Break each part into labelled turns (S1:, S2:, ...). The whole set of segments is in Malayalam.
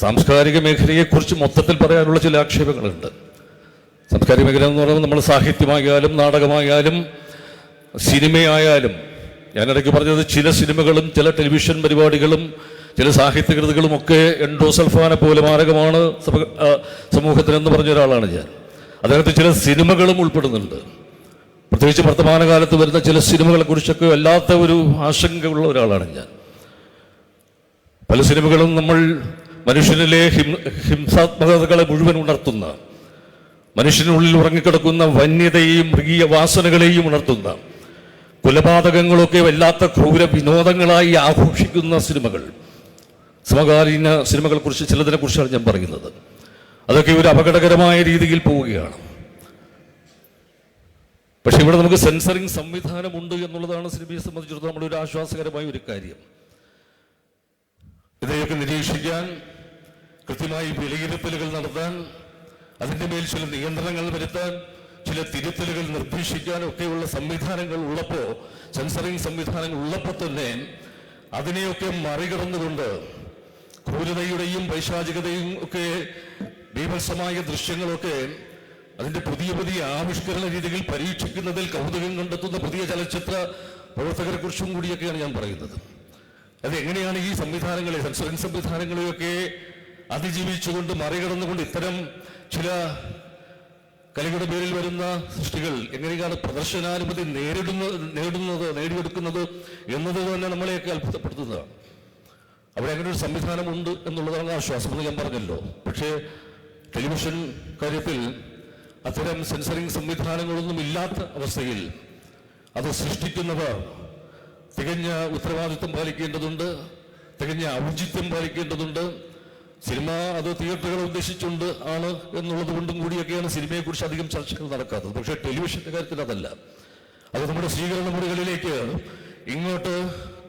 S1: സാംസ്കാരിക മേഖലയെക്കുറിച്ച് മൊത്തത്തിൽ പറയാനുള്ള ചില ആക്ഷേപങ്ങളുണ്ട്. സാംസ്കാരിക മേഖല എന്ന് പറയുമ്പോൾ നമ്മൾ സാഹിത്യമായാലും നാടകമായാലും സിനിമയായാലും ഞാനിടയ്ക്ക് പറഞ്ഞത് ചില സിനിമകളും ചില ടെലിവിഷൻ പരിപാടികളും ചില സാഹിത്യകൃതികളും ഒക്കെ എൻഡോസൽഫാനെ പോലെ മാരകമാണ് സമൂഹത്തിനെന്ന് പറഞ്ഞ ഒരാളാണ് ഞാൻ. അതിനകത്ത് ചില സിനിമകളും ഉൾപ്പെടുന്നുണ്ട്. പ്രത്യേകിച്ച് വർത്തമാനകാലത്ത് വരുന്ന ചില സിനിമകളെക്കുറിച്ചൊക്കെ വല്ലാത്ത ഒരു ആശങ്കയുള്ള ഒരാളാണ് ഞാൻ. പല സിനിമകളും നമ്മൾ മനുഷ്യനിലെ ഹിം ഹിംസാത്മകതകളെ മുഴുവൻ ഉണർത്തുന്ന മനുഷ്യനുള്ളിൽ ഉറങ്ങിക്കിടക്കുന്ന വന്യതയെയും മൃഗീയ വാസനകളെയും ഉണർത്തുന്ന കൊലപാതകങ്ങളൊക്കെ വല്ലാത്ത ക്രൂര വിനോദങ്ങളായി ആഘോഷിക്കുന്ന സിനിമകൾ. സമകാലീന സിനിമകളെ കുറിച്ച് ചിലതിനെ കുറിച്ചാണ് ഞാൻ പറയുന്നത്. അതൊക്കെ ഒരു അപകടകരമായ രീതിയിൽ പോവുകയാണ്. പക്ഷെ ഇവിടെ നമുക്ക് സെൻസറിങ് സംവിധാനമുണ്ട് എന്നുള്ളതാണ് സിനിമയെ സംബന്ധിച്ചിടത്തോളം നമ്മളൊരു ആശ്വാസകരമായ ഒരു കാര്യം. ഇതേയൊക്കെ നിരീക്ഷിക്കാൻ കൃത്യമായി വിലയിരുത്തലുകൾ നടത്താൻ അതിന്റെ മേൽ ചില നിയന്ത്രണങ്ങൾ വരുത്താൻ ചില തിരുത്തലുകൾ നിർദ്ദേശിക്കാൻ ഒക്കെയുള്ള സംവിധാനങ്ങൾ ഉള്ളപ്പോൾ സെൻസറിങ് സംവിധാനങ്ങൾ ഉള്ളപ്പോൾ തന്നെ അതിനെയൊക്കെ മറികടന്നുകൊണ്ട് ക്രൂരതയുടെയും പൈശാചികതയും ഒക്കെ ബീഭത്സമായ ദൃശ്യങ്ങളൊക്കെ അതിന്റെ പുതിയ പുതിയ ആവിഷ്കരണ രീതികൾ പരീക്ഷിക്കുന്നതിൽ കൗതുകം കണ്ടെത്തുന്ന പുതിയ ചലച്ചിത്ര പ്രവർത്തകരെ കുറിച്ചും കൂടിയൊക്കെയാണ് ഞാൻ പറയുന്നത്. അത് എങ്ങനെയാണ് ഈ സംവിധാനങ്ങളെ സെൻസറിങ് സംവിധാനങ്ങളെയൊക്കെ അതിജീവിച്ചുകൊണ്ട് മറികടന്നുകൊണ്ട് ഇത്തരം ചില കലയുടെ പേരിൽ വരുന്ന സൃഷ്ടികൾ എങ്ങനെയാണ് പ്രദർശനാനുമതി നേരിടുന്ന നേടുന്നത് നേടിയെടുക്കുന്നത് എന്നത് തന്നെ നമ്മളെയൊക്കെ അത്ഭുതപ്പെടുത്തുന്നതാണ്. അവിടെ അങ്ങനെ ഒരു സംവിധാനമുണ്ട് എന്നുള്ളതാണ് ആശ്വാസം എന്ന് ഞാൻ പറഞ്ഞല്ലോ. പക്ഷേ ടെലിവിഷൻ കാര്യത്തിൽ അത്തരം സെൻസറിങ് സംവിധാനങ്ങളൊന്നും ഇല്ലാത്ത അവസ്ഥയിൽ അത് സൃഷ്ടിക്കുന്നവർ തികഞ്ഞ ഉത്തരവാദിത്വം പാലിക്കേണ്ടതുണ്ട് തികഞ്ഞ ഔചിത്യം പാലിക്കേണ്ടതുണ്ട് സിനിമ അത് തിയേറ്ററുകളെ ഉദ്ദേശിച്ചുകൊണ്ട് ആണ് എന്നുള്ളത് കൊണ്ടും കൂടിയൊക്കെയാണ് സിനിമയെക്കുറിച്ച് അധികം ചർച്ചകൾ നടക്കാത്തത്. പക്ഷേ ടെലിവിഷന്റെ കാര്യത്തിൽ അതല്ല. അത് നമ്മുടെ സ്വീകരണ മുറികളിലേക്ക് ഇങ്ങോട്ട്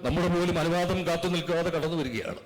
S1: നമ്മുടെ പോലും അനുവാദം കാത്തു നിൽക്കാതെ കടന്നു വരികയാണ്.